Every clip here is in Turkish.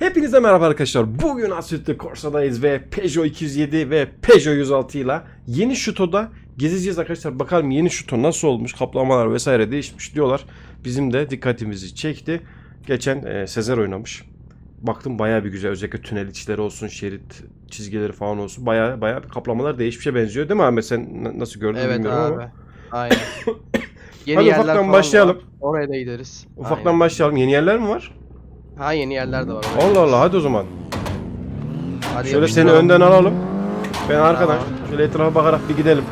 Hepinize merhaba arkadaşlar. Bugün Assetto Corsa'dayız ve Peugeot 207 ve Peugeot 106 ile yeni şutoda gezeceğiz arkadaşlar. Bakalım yeni şuto nasıl olmuş, kaplamalar vesaire değişmiş diyorlar. Bizim de dikkatimizi çekti. Geçen e, Sezer oynamış. Baktım bayağı bir güzel. Özellikle tünel içleri olsun, şerit çizgileri falan olsun. Bayağı bayağı bir kaplamalar değişmişe benziyor değil mi Ahmet? Sen nasıl gördün Evet bilmiyorum abi. ama. Aynen. Yeni Hadi ufaktan başlayalım. var. Oraya da gideriz. Ufaktan Aynen. başlayalım. Yeni yerler mi var? Ha yeni yerler de var. Allah. Allah hadi o zaman. Hadi Şöyle seni önden alalım. Ben arkadan. Tamam. Şöyle etrafa bakarak bir gidelim.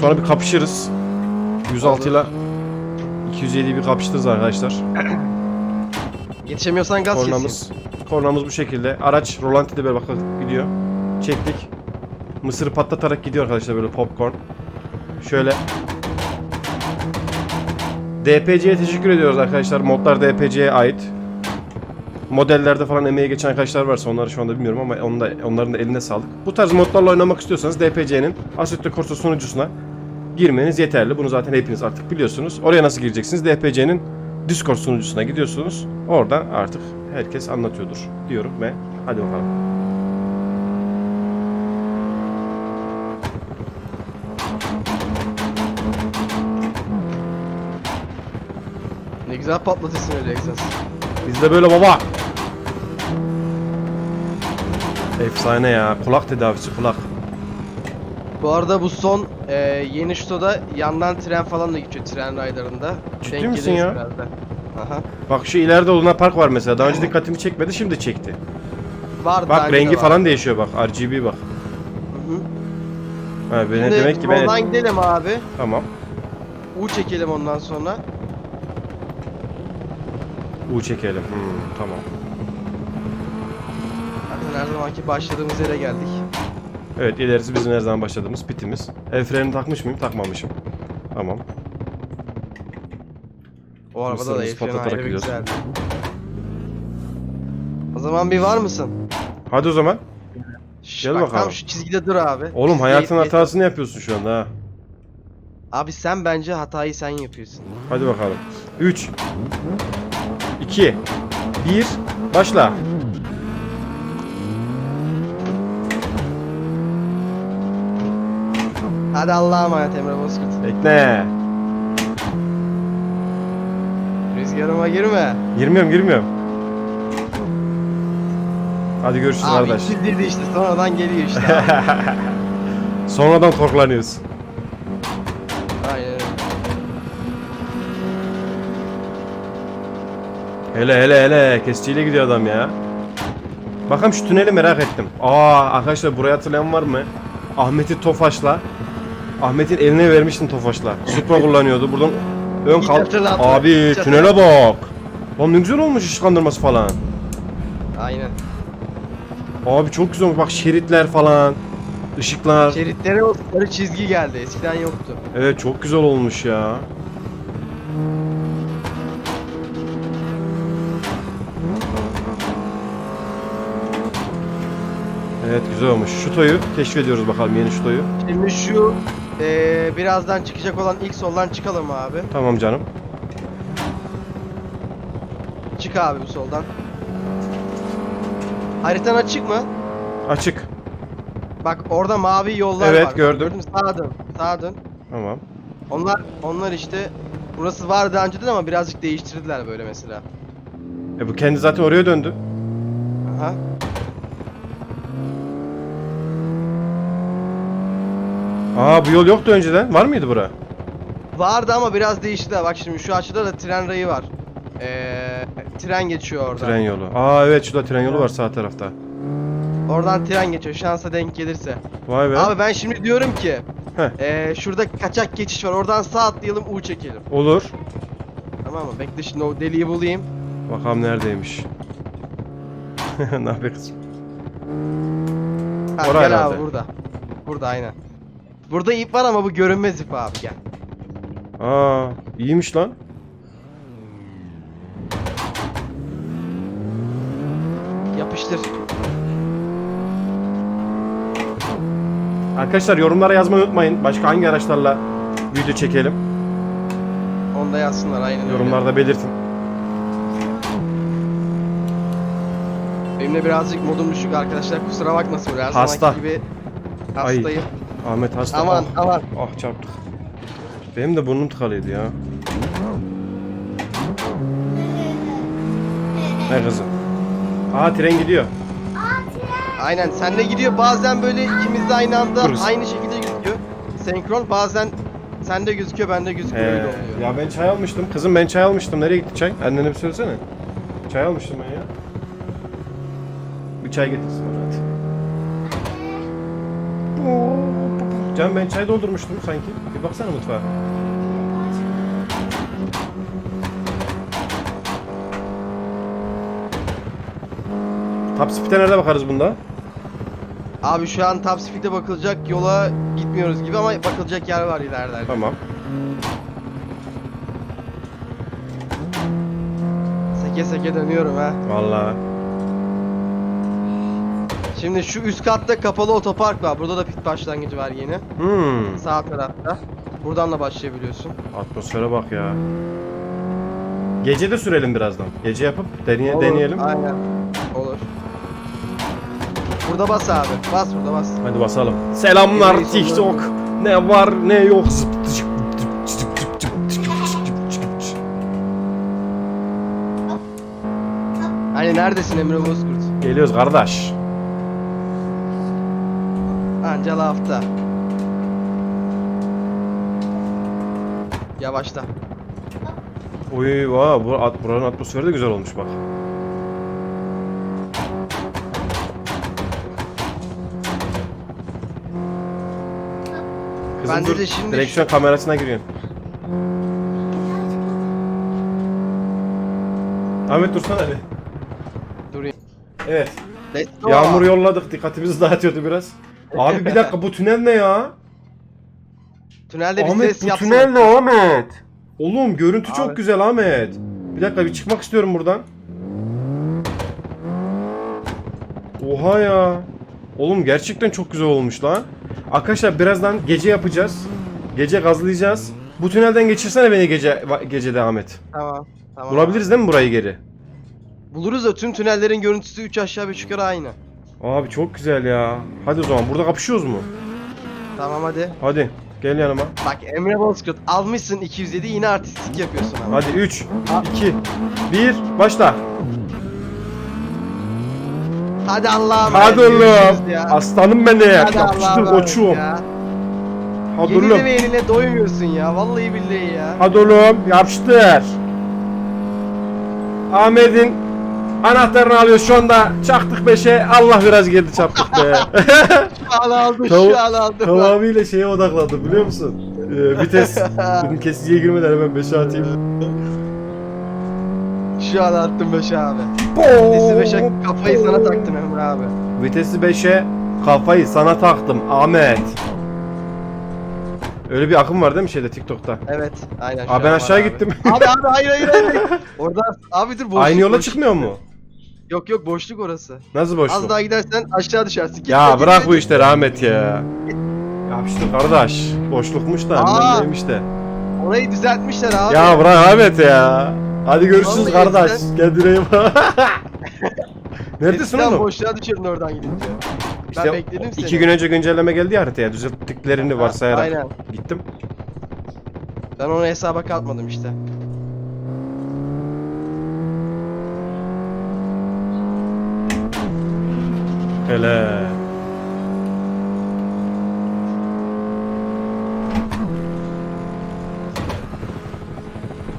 Sonra bir kapışırız. 106 ile 207'yi bir kapıştırırız arkadaşlar. Yetişemiyorsan gaz kesin. Kornamız, kornamız bu şekilde. Araç rolantide böyle bakın gidiyor. Çektik. Mısırı patlatarak gidiyor arkadaşlar böyle popcorn. Şöyle. DPC'ye teşekkür ediyoruz arkadaşlar. Modlar DPC'ye ait. Modellerde falan emeği geçen arkadaşlar varsa onları şu anda bilmiyorum ama onun da, onların da eline sağlık. Bu tarz modlarla oynamak istiyorsanız DPC'nin Assetto Corsa sunucusuna girmeniz yeterli. Bunu zaten hepiniz artık biliyorsunuz. Oraya nasıl gireceksiniz? DPC'nin Discord sunucusuna gidiyorsunuz. Orada artık herkes anlatıyordur diyorum ve hadi bakalım. Ne güzel patlatırsın öyle egzoz. Biz de böyle baba. Efsane ya. Kulak tedavisi kulak. Bu arada bu son e, yeni şutoda yandan tren falan da geçiyor tren raylarında. Ciddi Denk misin geliriz ya? Aha. Bak şu ileride Luna Park var mesela. Daha önce dikkatimi çekmedi şimdi çekti. Var daha Bak önce de rengi var. falan değişiyor bak. RGB bak. Hı hı. Ha, ben Şimdi demek ki ben... gidelim abi. Tamam. U çekelim ondan sonra. U çekelim. Hmm, tamam. Zaten her zamanki başladığımız yere geldik. Evet ilerisi bizim her zaman başladığımız pitimiz. El frenini takmış mıyım? Takmamışım. Tamam. O arabada da Mısırımızı el freni patlatarak ayrı bir gidiyoruz. güzeldi. O zaman bir var mısın? Hadi o zaman. Şş, Gel bak bakalım. tam şu çizgide dur abi. Oğlum Çizgiye hayatın geç- hatasını yapıyorsun şu anda ha. Abi sen bence hatayı sen yapıyorsun. Hadi bakalım. 3 2 1 Başla. Hadi Allah'a emanet Emre Bozkurt. Bekle. Rüzgarıma girme. Girmiyorum girmiyorum. Hadi görüşürüz Abi kardeş. bildirdi işte sonradan geliyor işte abi. Sonradan korklanıyoruz. Hele hele hele kesiciyle gidiyor adam ya. Bakalım şu tüneli merak ettim. Aa arkadaşlar buraya hatırlayan var mı? Ahmet'i Tofaş'la Ahmet'in eline vermiştin Tofaş'la. Supra kullanıyordu. Buradan ön Hiç kal. hatırlatma, Abi hiç tünele bak. Lan ne güzel olmuş ışıklandırması falan. Aynen. Abi çok güzel olmuş. Bak şeritler falan. ışıklar. Şeritlere o sarı çizgi geldi. Eskiden yoktu. Evet çok güzel olmuş ya. Evet güzel olmuş. Şutoyu keşfediyoruz bakalım yeni şutoyu. Şimdi şu eee birazdan çıkacak olan ilk soldan çıkalım abi. Tamam canım. Çık abi bu soldan. Haritan açık mı? Açık. Bak orada mavi yollar Evet, var. gördüm. Gördün mü? Sağa dön. Sağa dön. Tamam. Onlar onlar işte burası var daha önceden ama birazcık değiştirdiler böyle mesela. E bu kendi zaten oraya döndü. Aha. Aa bu yol yoktu önceden. Var mıydı bura? Vardı ama biraz değişti. Bak şimdi şu açıda da tren rayı var. Ee, tren geçiyor oradan. Tren yolu. Aa evet şurada tren yolu var sağ tarafta. Oradan tren geçiyor şansa denk gelirse. Vay be. Abi ben şimdi diyorum ki Heh. ee, şurada kaçak geçiş var. Oradan sağ atlayalım U çekelim. Olur. Tamam mı? Bekle şimdi o deliği bulayım. Bakalım neredeymiş. ne yapıyor kızım? Ha, Oraya gel herhalde. abi burada. Burada aynen. Burada ip var ama bu görünmez ip abi gel. Aa iyiymiş lan. Yapıştır. Arkadaşlar yorumlara yazmayı unutmayın. Başka hangi araçlarla video çekelim? Onu da yazsınlar aynen öyle. Yorumlarda belirtin. Benim de birazcık modum düşük arkadaşlar. Kusura bakmasın her Hasta. zamanki gibi Ay. Ahmet hasta. Aman ah, aman. ah çarptık. Benim de burnum tıkalıydı ya. Ne kızım? Aa tren gidiyor. Aynen sen de gidiyor bazen böyle ikimiz de aynı anda Dur. aynı şekilde gözüküyor. Senkron bazen sende gözüküyor bende gözüküyor öyle oluyor. ya ben çay almıştım. Kızım ben çay almıştım. Nereye gitti çay? Annene bir söylesene. Çay almıştım ben ya. Bir çay getirsin bana hadi. Can ben çay doldurmuştum sanki. Bir baksana mutfağa. Top speed'e nerede bakarız bunda? Abi şu an top speed'e bakılacak yola gitmiyoruz gibi ama bakılacak yer var ileride. Tamam. Seke seke dönüyorum ha. Vallahi. Şimdi şu üst katta kapalı otopark var. Burada da pit başlangıcı var yeni. Hmm. Sağ tarafta. Buradan da başlayabiliyorsun. Atmosfere bak ya. Gece de sürelim birazdan. Gece yapıp deneye, Olur, deneyelim. Aynen. Olur. Burada bas abi. Bas burada bas. Hadi basalım. Selamlar Yürüyüş olur. TikTok. Ne var ne yok. Hani neredesin Emre Bozkurt? Geliyoruz kardeş. Anca hafta. Yavaşla. Uy vay bu at, buranın atmosferi de güzel olmuş bak. Kızım Bence dur, de şimdi direksiyon kamerasına giriyorsun. Ahmet dursana bir. Durayım. Evet. Let's. Yağmur yolladık. Dikkatimizi dağıtıyordu biraz. Abi bir dakika bu tünel ne ya? Tünelde bir Ahmet ses bu tünel ne Ahmet? Oğlum görüntü çok güzel Ahmet. Bir dakika bir çıkmak istiyorum buradan. Oha ya. Oğlum gerçekten çok güzel olmuş lan. Arkadaşlar birazdan gece yapacağız. Gece gazlayacağız. Bu tünelden geçirsene beni gece gecede Ahmet. Tamam. Tamam. Bulabiliriz değil mi burayı geri? Buluruz da tüm tünellerin görüntüsü 3 aşağı 5 yukarı aynı. Abi çok güzel ya. Hadi o zaman burada kapışıyoruz mu? Tamam hadi. Hadi gel yanıma. Bak Emre Bozkurt almışsın 207 yine artistik yapıyorsun ama. Hadi 3, 2, 1, başla. Hadi Allah'ım. Hadi ya, oğlum. görüşürüz ya. Aslanım benim. Hadi Yapıştır Allah'ım koçum. ya. Hadi Yenile oğlum. ve yenile doymuyorsun ya. Vallahi billahi ya. Hadi oğlum yapıştır. Ahmet'in anahtarını alıyoruz şu anda. Çaktık 5'e. Allah biraz geldi çarptık be. Aldım Tav- şu an aldım. Tamamıyla şeye odaklandım biliyor musun? Ee, vites. Dedim kesiciye girmeden hemen 5'e atayım. Şu an attım 5 abi. Vitesi 5'e kafayı sana taktım Emre abi. Vitesi 5'e kafayı sana taktım Ahmet. Öyle bir akım var değil mi şeyde TikTok'ta? Evet aynen. şu Abi ben an aşağı gittim. Abi abi hayır hayır hayır. Orada abi dur boşluk. Aynı yola boşluk. çıkmıyor mu? Yok yok boşluk orası. Nasıl boşluk? Az daha gidersen aşağı düşersin. Git, Ya bırak git, bu git. işleri Ahmet ya. Yapıştır kardeş. Boşlukmuş da Aa. de. Orayı düzeltmişler abi. Ya bırak Ahmet ya. Hadi görüşürüz Vallahi kardeş. sen- Kendine iyi bak. Neredesin Eskiden oğlum? boşluğa düşürdün oradan gidince. İşte ben bekledim seni. iki gün önce güncelleme geldi ya haritaya. Düzelttiklerini varsayarak Aynen. gittim. Ben onu hesaba katmadım işte. Hele.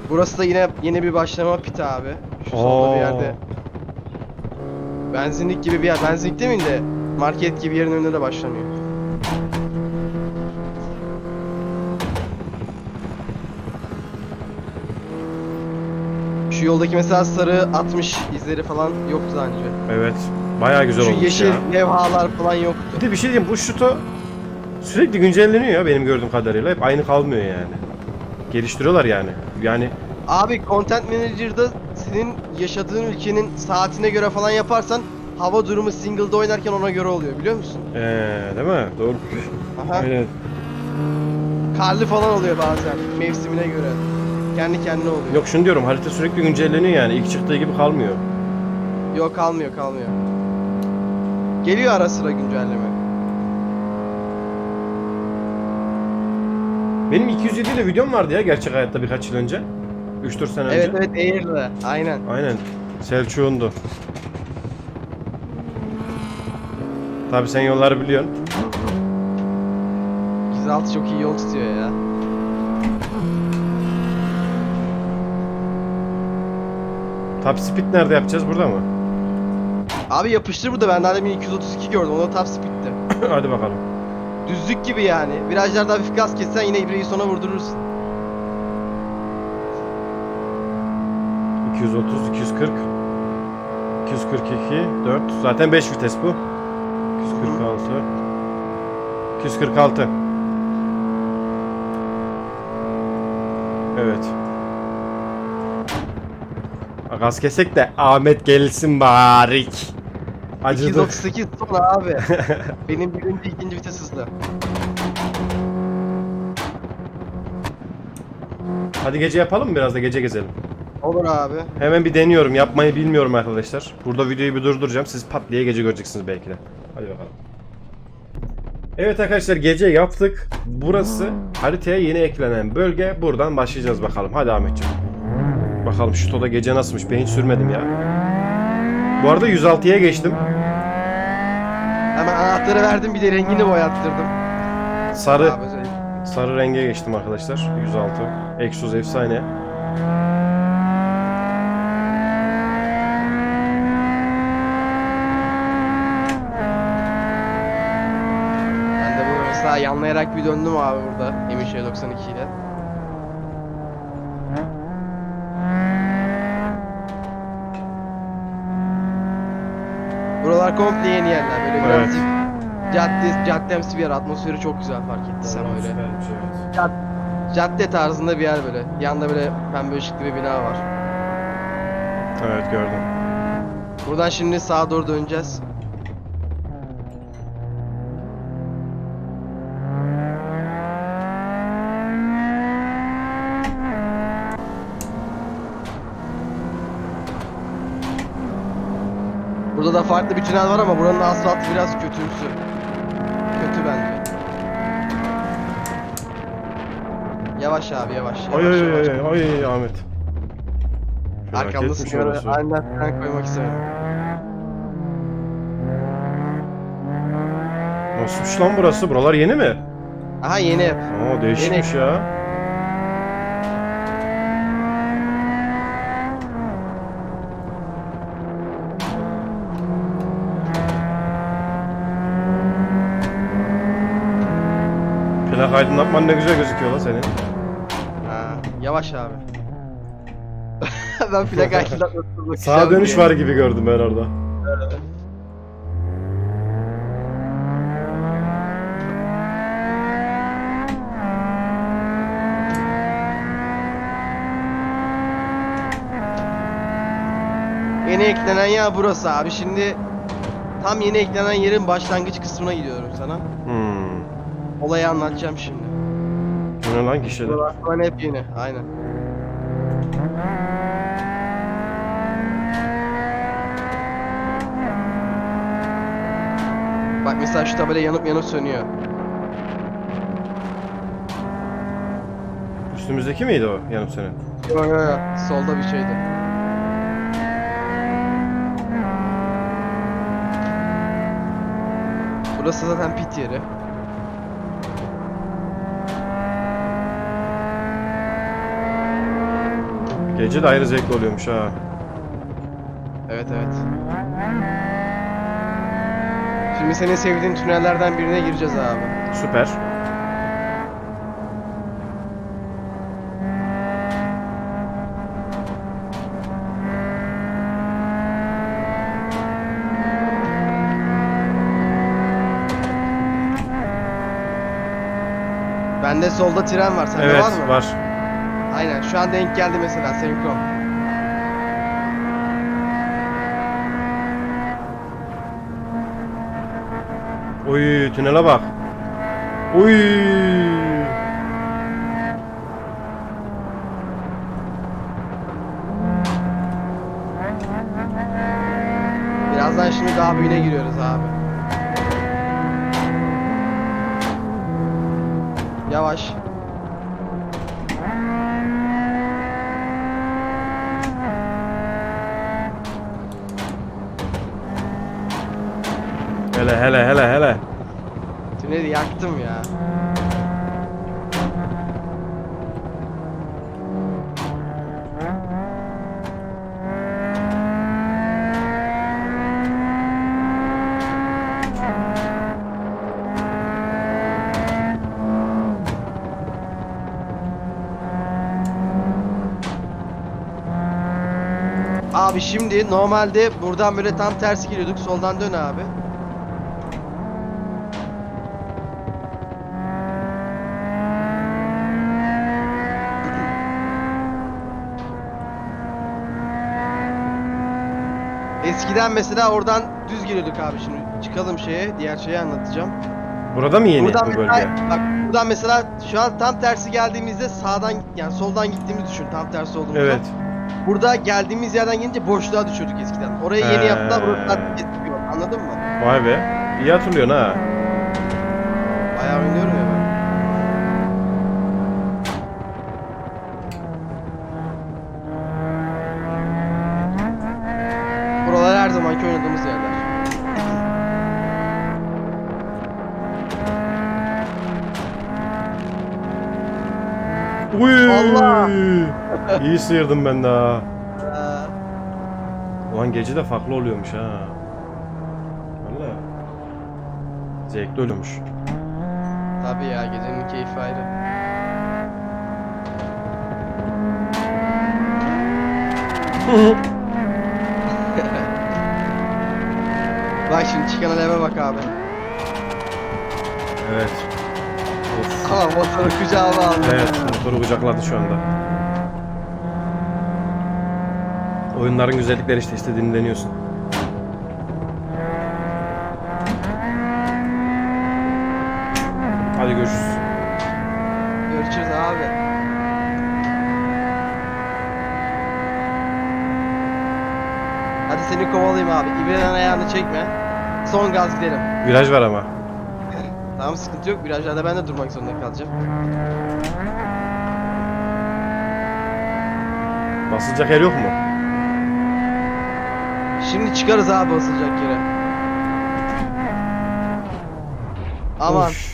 Burası da yine yeni bir başlama pit abi. Şu solda bir yerde. Benzinlik gibi bir yer. Benzinlik demeyeyim de market gibi yerin önünde de başlanıyor. Şu yoldaki mesela sarı 60 izleri falan yoktu daha önce. Evet. Bayağı güzel Şu olmuş yeşil ya. levhalar falan yoktu. Bir de bir şey diyeyim bu şuto sürekli güncelleniyor ya benim gördüğüm kadarıyla. Hep aynı kalmıyor yani. Geliştiriyorlar yani. Yani Abi Content Manager'da senin yaşadığın ülkenin saatine göre falan yaparsan hava durumu single'da oynarken ona göre oluyor biliyor musun? ee, değil mi? Doğru. Aha. Aynen. Karlı falan oluyor bazen mevsimine göre. Kendi kendine oluyor. Yok şunu diyorum harita sürekli güncelleniyor yani. İlk çıktığı gibi kalmıyor. Yok kalmıyor kalmıyor. Geliyor ara sıra güncelleme. Benim 207 ile videom vardı ya gerçek hayatta birkaç yıl önce. 3-4 sene önce. Evet evet Air'le. Aynen. Aynen. Selçuk'undu. Tabi sen yolları biliyorsun. 106 çok iyi yol tutuyor ya. Top speed nerede yapacağız? Burada mı? Abi yapıştır burada ben daha demin 232 gördüm. O da top speed'ti. Hadi bakalım. Düzlük gibi yani. Virajlarda hafif gaz kessen yine ibreyi sona vurdurursun. 230, 240, 242, 4. Zaten 5 vites bu. 246. 246. Evet. Gaz kesek de Ahmet gelsin barik. Acıdık. 238 son abi. Benim birinci ikinci vites hızlı. Hadi gece yapalım mı biraz da gece gezelim. Olur abi. Hemen bir deniyorum. Yapmayı bilmiyorum arkadaşlar. Burada videoyu bir durduracağım. Siz pat diye gece göreceksiniz belki de. Hadi bakalım. Evet arkadaşlar gece yaptık. Burası haritaya yeni eklenen bölge. Buradan başlayacağız bakalım. Hadi Ahmetciğim. Bakalım şu toda gece nasılmış. Ben hiç sürmedim ya. Bu arada 106'ya geçtim. Hemen anahtarı verdim bir de rengini boyattırdım. Sarı Abi sarı renge geçtim arkadaşlar. 106. Exos efsane. Ben de bunu mesela yanlayarak bir döndüm abi burada. Emin şey 92 ile. Buralar komple yeni yerler. Böyle Evet. birazcık cadde, caddemsi bir yer. Atmosferi çok güzel fark ettiysen öyle. Süpermiş, evet. Cadde tarzında bir yer böyle. Yanında böyle pembe ışıklı bir bina var. Evet gördüm. Buradan şimdi sağa doğru döneceğiz. Burada da farklı bir tünel var ama buranın asfaltı biraz kötümsü. Kötü bence. Yavaş abi yavaş. Ay yavaş, ay yavaş. ay ay ay Ahmet. Arkamda sigara orası. aniden fren koymak istemedim. Nasılmış lan burası? Buralar yeni mi? Aha yeni ev. Oo değişikmiş ya. Plak aydınlatman ne güzel gözüküyor lan senin. Ha, yavaş abi. ben plaka aydınlatmasına Sağa dönüş var gibi gördüm ben orada. Yeni eklenen yer burası abi. Şimdi tam yeni eklenen yerin başlangıç kısmına gidiyorum sana. Hmm. Olayı anlatacağım şimdi. Bu ne lan gişede? Buralar hep yeni. Aynen. Bak mesela şu tabela yanıp yanıp sönüyor. Üstümüzdeki miydi o yanıp seni? Yo yo yo. Solda bir şeydi. Burası zaten pit yeri. Gece de ayrı zevkli oluyormuş ha. Evet evet. Şimdi senin sevdiğin tünellerden birine gireceğiz abi. Süper. Bende solda tren var. Sende evet var mı? var. Aynen. Şu an denk geldi mesela senkron. Uy tünele bak. Uy. Birazdan şimdi daha büyüğüne giriyoruz abi. Yavaş. Hele hele hele hele. Tüneli yaktım ya. Abi şimdi normalde buradan böyle tam tersi geliyorduk. Soldan dön abi. Eskiden mesela oradan düz geliyorduk abi şimdi çıkalım şeye diğer şeyi anlatacağım. Burada mı yeni buradan bu mesela, bölge? bak buradan mesela şu an tam tersi geldiğimizde sağdan yani soldan gittiğimizi düşün tam tersi olduğumuzda. Evet. Burada geldiğimiz yerden gelince boşluğa düşüyorduk eskiden. Oraya yeni He. yaptılar burası anladın mı? Vay be. İyi hatırlıyorsun ha. Bayağı oynuyorum ya ben. Buralar her zamanki oynadığımız yerler. Uy. Allah! İyi sıyırdım ben daha. Ee, Ulan gece de farklı oluyormuş ha. Valla. Zevkli oluyormuş. tabii ya gecenin keyfi ayrı. Bak şimdi çıkan aleve bak abi. Evet. Ama motoru kucağıma aldı. Evet, motoru kucakladı şu anda. Oyunların güzellikleri işte istediğini deniyorsun. Hadi görüşürüz. Görüşürüz abi. Hadi seni kovalayayım abi. İbrenin ayağını çekme. Son gaz gidelim. Viraj var ama. Tamam sıkıntı yok. Virajlarda ben de durmak zorunda kalacağım. Basılacak yer yok mu? Şimdi çıkarız abi basılacak yere. Aman. Of.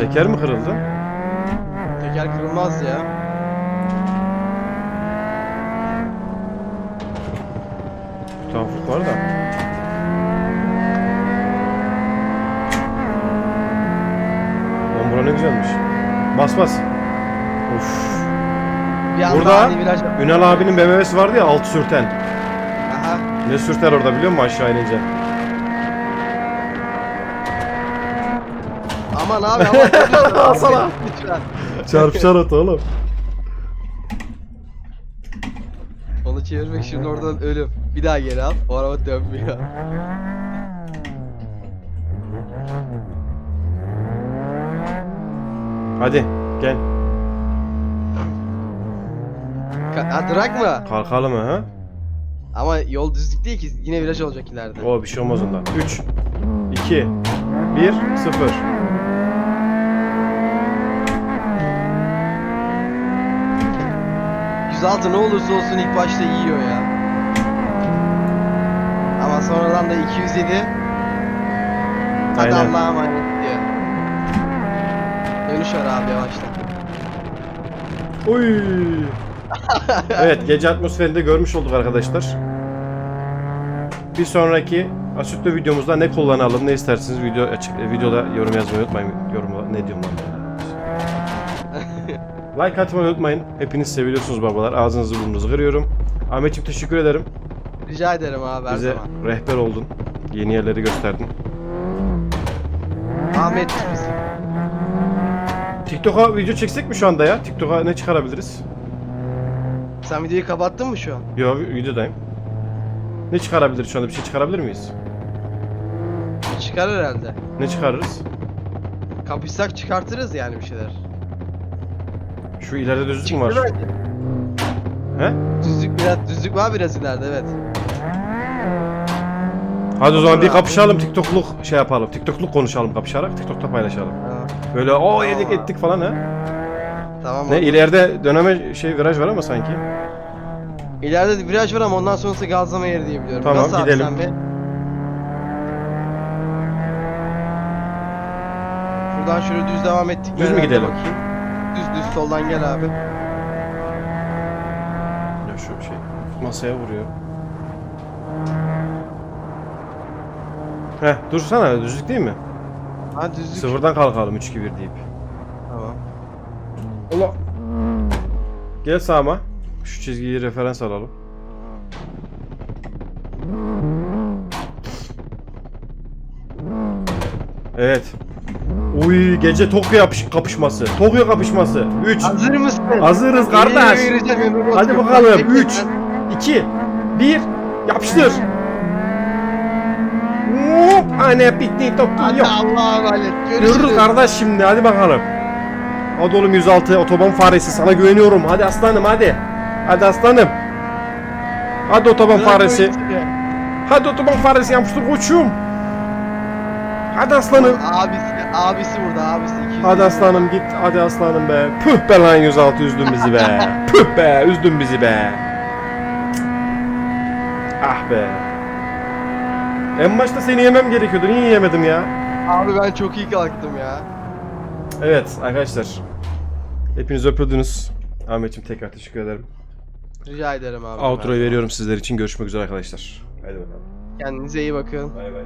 Teker mi kırıldı? Teker kırılmaz ya. Tuhaflık var da. Lan bura ne güzelmiş. Bas bas. Of. Bir anda Burada ani viraj yap- Ünal abinin BMW'si vardı ya alt sürten. Aha. Ne sürter orada biliyor musun aşağı inince? Aman abi ama Alsana. Lütfen. Çarpışar ot oğlum. Onu çevirmek şimdi oradan ölüm. Bir daha geri al. O araba dönmüyor. Hadi gel. Ka- ha durak mı? Kalkalım ha. Ama yol düzlük değil ki yine viraj olacak ileride. O bir şey olmaz ondan. 3 2 1 0 106 ne olursa olsun ilk başta yiyor ya. Ama sonradan da 207 Hadi Aynen. Allah'a emanet var abi yavaştan. Oy. evet gece atmosferinde görmüş olduk arkadaşlar. Bir sonraki Asütlü videomuzda ne kullanalım ne isterseniz video açık e, videoda yorum yazmayı unutmayın. Yorumla ne diyorum lan ben? like atmayı unutmayın. Hepiniz seviyorsunuz babalar. Ağzınızı burnunuzu kırıyorum. Ahmetciğim teşekkür ederim. Rica ederim abi her Bize zaman. rehber oldun. Yeni yerleri gösterdin. Ahmet bizi. TikTok'a video çeksek mi şu anda ya? TikTok'a ne çıkarabiliriz? Sen videoyu kapattın mı şu an? Yo videodayım. Ne çıkarabilir şu anda? Bir şey çıkarabilir miyiz? Çıkar herhalde. Ne çıkarırız? Kapışsak çıkartırız yani bir şeyler. Şu ileride düzlük mü var? Bence. He? Düzlük biraz düzlük var biraz ileride evet. Hadi o zaman bir kapışalım TikTokluk şey yapalım. TikTokluk konuşalım kapışarak TikTok'ta paylaşalım. Ha, Böyle o yedik ettik falan ha. Tamam. Ne ileride döneme şey viraj var ama sanki. İleride de viraj var ama ondan sonrası gazlama yeri diye biliyorum. Tamam, Nasıl abi gidelim. sen bir? Şuradan şöyle düz devam ettik. Düz mü gidelim? Bakayım. Düz düz soldan gel abi. Ya şu şey masaya vuruyor. Heh dursana düzlük değil mi? Ha düzlük. Sıfırdan kalkalım 3 2 1 deyip. Tamam. Ula. Gel sağıma. Şu çizgiyi referans alalım. Evet. Uy gece Tokyo yapış kapışması. Tokyo kapışması. 3 Hazır mısın? Hazırız kardeş. Hadi bakalım. 3 2 1 Yapıştır. Anne bitti Tokyo. Hadi Allah'a emanet. Görüşürüz. Görürüz kardeş şimdi hadi bakalım. Hadi oğlum 106 otoban faresi sana güveniyorum. Hadi aslanım hadi. Hadi aslanım. Hadi otoban Bırak faresi. o. Hadi otoban faresi yapıştır koçum. Hadi aslanım. Abisi, abisi burada abisi. 200 Hadi aslanım git. Hadi aslanım be. Püh be lan 106 üzdün bizi be. Püh be üzdün bizi be. Ah be. En başta seni yemem gerekiyordu. Niye yemedim ya? Abi ben çok iyi kalktım ya. Evet arkadaşlar. Hepiniz öpüldünüz. Ahmetciğim tekrar teşekkür ederim. Rica ederim abi. Outro'yu veriyorum sizler için. Görüşmek üzere arkadaşlar. Hadi bakalım. Kendinize iyi bakın. Bay bay.